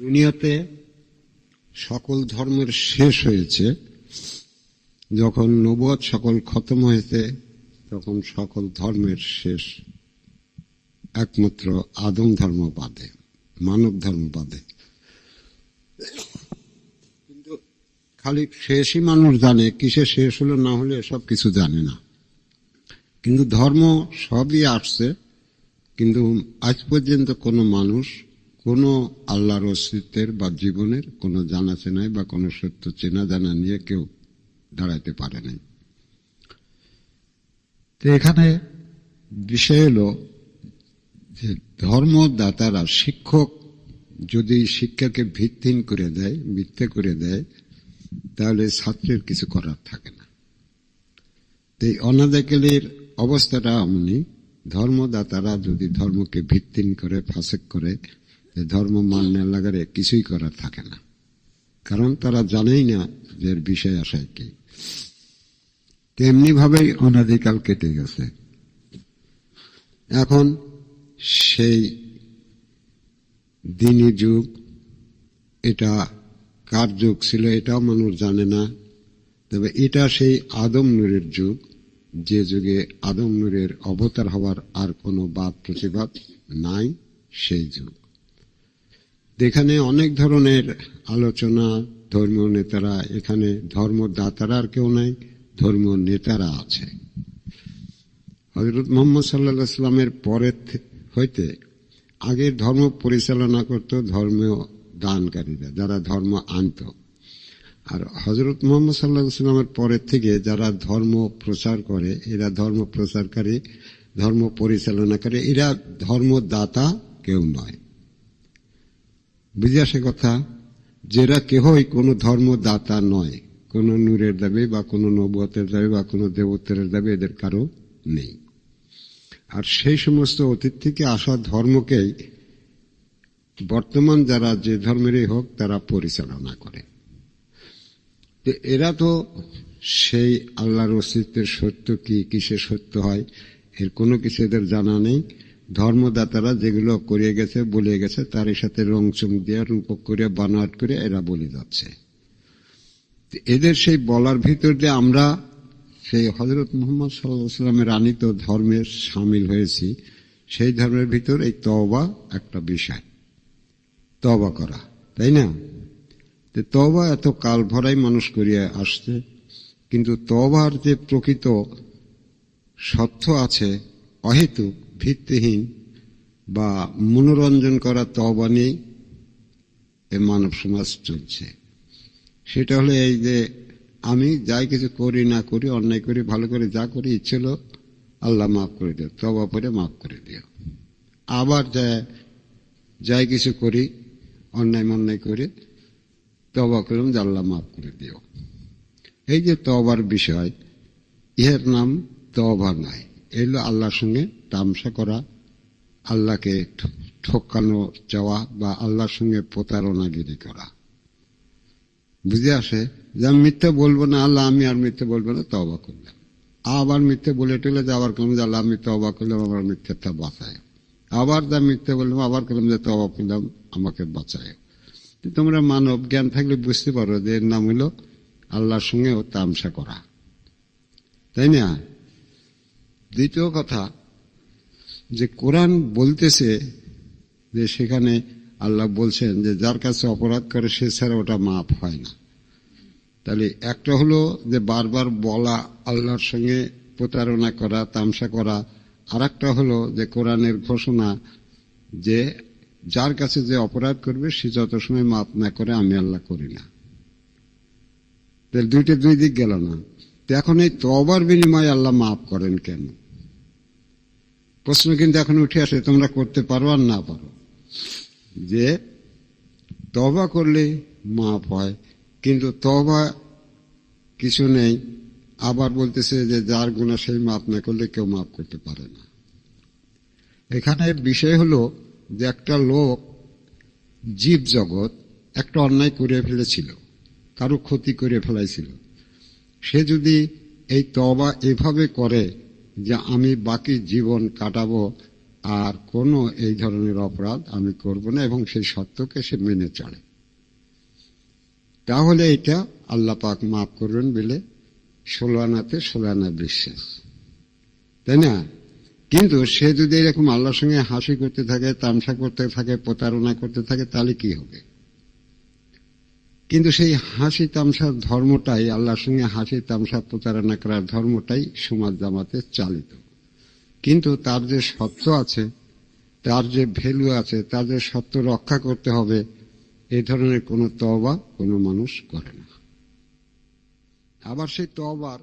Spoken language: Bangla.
দুনিয়াতে সকল ধর্মের শেষ হয়েছে। যখন নবদ সকল খতম হয়েছে, তখন সকল ধর্মের শেষ একমাত্র আদম ধর্ম বাদে, মানব ধর্ম বাদে। কিন্তু খালি শেষই মানুষ জানে, কিসে শেষ হলো না হলে সব কিছু জানে না। কিন্তু ধর্ম সবই আসছে, কিন্তু আজ পর্যন্ত কোনো মানুষ কোনো আল্লাহর অস্তিত্বের বা জীবনের কোনো জানা চেনাই বা কোনো সত্য চেনা জানা নিয়ে কেউ দাঁড়াইতে পারে নাই। তো এখানে বিষয় হলো যে ধর্মদাতারা, শিক্ষক যদি শিক্ষাকে ভিত্তিহীন করে দেয়, মিথ্যে করে দেয়, তাহলে ছাত্রের কিছু করার থাকে না। এই অনাদাকালের অবস্থাটা এমনি ধর্মদাতারা যদি ধর্মকে ভিত্তিহীন করে, ফাঁসেক করে ধর্ম মান্য লাগারে কিছুই করার থাকে না। কারণ তারা জানেই না যে বিষয় আশায় কি। তেমনি ভাবেই অনাদিকাল কেটে গেছে। এখন সেই দিনী যুগ, এটা কার যুগ ছিল এটাও মানুষ জানে না। তবে এটা সেই আদম নূরের যুগ, যে যুগে আদম নূরের অবতার হওয়ার আর কোনো বাদ প্রতিবাদ নাই সেই যুগ। এখানে অনেক ধরনের আলোচনা, ধর্মীয় নেতারা এখানে, ধর্মদাতারা আর কেউ নাই, ধর্মীয় নেতারা আছে। হজরত মোহাম্মদ সাল্লা সাল্লামের পরের হইতে আগে ধর্ম পরিচালনা করত ধর্মীয় দানকারীরা, যারা ধর্ম আনত। আর হজরত মোহাম্মদ সাল্লাহ সাল্লামের পরের থেকে যারা ধর্ম প্রচার করে, এরা ধর্ম প্রচারকারী, ধর্ম পরিচালনা করে এরা ধর্মদাতা কেউ নয়। বুঝে আসে কথা যেরা কেহই কোনো ধর্মদাতা নয়, কোনো নূরের দাবি বা কোনো নবতের দাবি বা কোনো দেবত্বের দাবি এদের কারও নেই। আর সেই সমস্ত অতীত থেকে আসা ধর্মকেই বর্তমান যারা যে ধর্মেরই হোক তারা পরিচালনা করে। তো এরা তো সেই আল্লাহর অস্তিত্বের সত্য কি কিসে সত্য হয়, এর কোনো কিছু এদের জানা নেই। ধর্মদাতারা যেগুলো করিয়ে গেছে বলে গেছে, তার সাথে রং চুম দিয়ে, রূপক করে বানাট করে এরা বলে যাচ্ছে। এদের সেই বলার ভিতর দিয়ে আমরা সেই হজরত মোহাম্মদ সাল্লামের আনিত ধর্মের সামিল হয়েছি, সেই ধর্মের ভিতর এই তবা একটা বিষয় তবা করা, তাই না? তো তবা এত কাল ভরাই মানুষ করিয়া আসছে, কিন্তু তবার যে প্রকৃত সত্য আছে, অহেতুক ভিত্তিহীন বা মনোরঞ্জন করা তবা নেই এ মানব সমাজ চলছে। সেটা হলো এই যে আমি যাই কিছু করি না করি, অন্যায় করি, ভালো করে যা করি, ইচ্ছে হলো আল্লাহ মাফ করে দিও তবা পরে মাফ করে দিও। আবার যা যাই কিছু করি, অন্যায় মন্যায় করে তবা করলাম যে আল্লাহ মাফ করে দিও। এই যে তবার বিষয়, ইহের নাম তবা নাই এগুলো আল্লাহর সঙ্গে তামসা করা, আল্লাহকে ঠকানো চাওয়া বা আল্লাহর সঙ্গে প্রতারণাগিরি করা। বুঝে আসে? যে আমি মিথ্যে বলব না, আল্লাহ আমি আর মিথ্যে বলব না তবা করলাম। আবার মিথ্যে বলে টেলে যে আবার কেমন আল্লাহ আমি তবা করলাম আমার মিথ্যেটা বাঁচায়। আবার যা মিথ্যে বললাম, আবার করলাম যে তবা করলাম, আমাকে বাঁচায়। তোমরা মানব জ্ঞান থাকলে বুঝতে পারো যে এর নাম হলো আল্লাহর সঙ্গে ও তামসা করা। তাই না? দ্বিতীয় কথা যে কোরআন বলতেছে যে সেখানে আল্লাহ বলছেন যে যার কাছে অপরাধ করে সে ছাড়া ওটা মাপ হয় না। তাহলে একটা হলো যে বারবার বলা, আল্লাহর সঙ্গে প্রতারণা করা, তামসা করা। আর একটা হলো যে কোরআনের ঘোষণা যে যার কাছে যে অপরাধ করবে, সে যত সময় মাপ না করে, আমি আল্লাহ করি না। তাহলে দুইটা দুই দিক গেল না। তো এখন এই তবার বিনিময়ে আল্লাহ মাফ করেন কেন? প্রশ্ন কিন্তু এখন উঠে আসে, তোমরা করতে পারো আর না পারো। যে তবা করলে মাপ হয়, কিন্তু তবা কিছু নেই, আবার বলতেছে যে যার গুণা সেই মাপ না করলে কেউ মাফ করতে পারে না। এখানে বিষয় হলো যে একটা লোক জীব জগৎ একটা অন্যায় করে ফেলেছিল, কারও ক্ষতি করে ফেলাইছিল। সে যদি এই তবা এভাবে করে যে আমি বাকি জীবন কাটাবো আর কোনো এই ধরনের অপরাধ আমি করব না এবং সেই সত্যকে সে মেনে চলে। তাহলে এটা আল্লাহ পাক মাফ করবেন বলে ষোলো আনাতে বিশ্বাস। তাই না? কিন্তু সে যদি এরকম আল্লাহর সঙ্গে হাসি করতে থাকে, তামসা করতে থাকে, প্রতারণা করতে থাকে, তাহলে কি হবে? কিন্তু সেই হাসি তামসার ধর্মটাই, আল্লাহর সঙ্গে হাসি তামসা প্রতারণা করার ধর্মটাই সমাজ জামাতে চালিত। কিন্তু তার যে সত্য আছে, তার যে ভ্যালু আছে, তার যে সত্য রক্ষা করতে হবে এই ধরনের কোনো তবা কোনো মানুষ করে না। আবার সেই তবার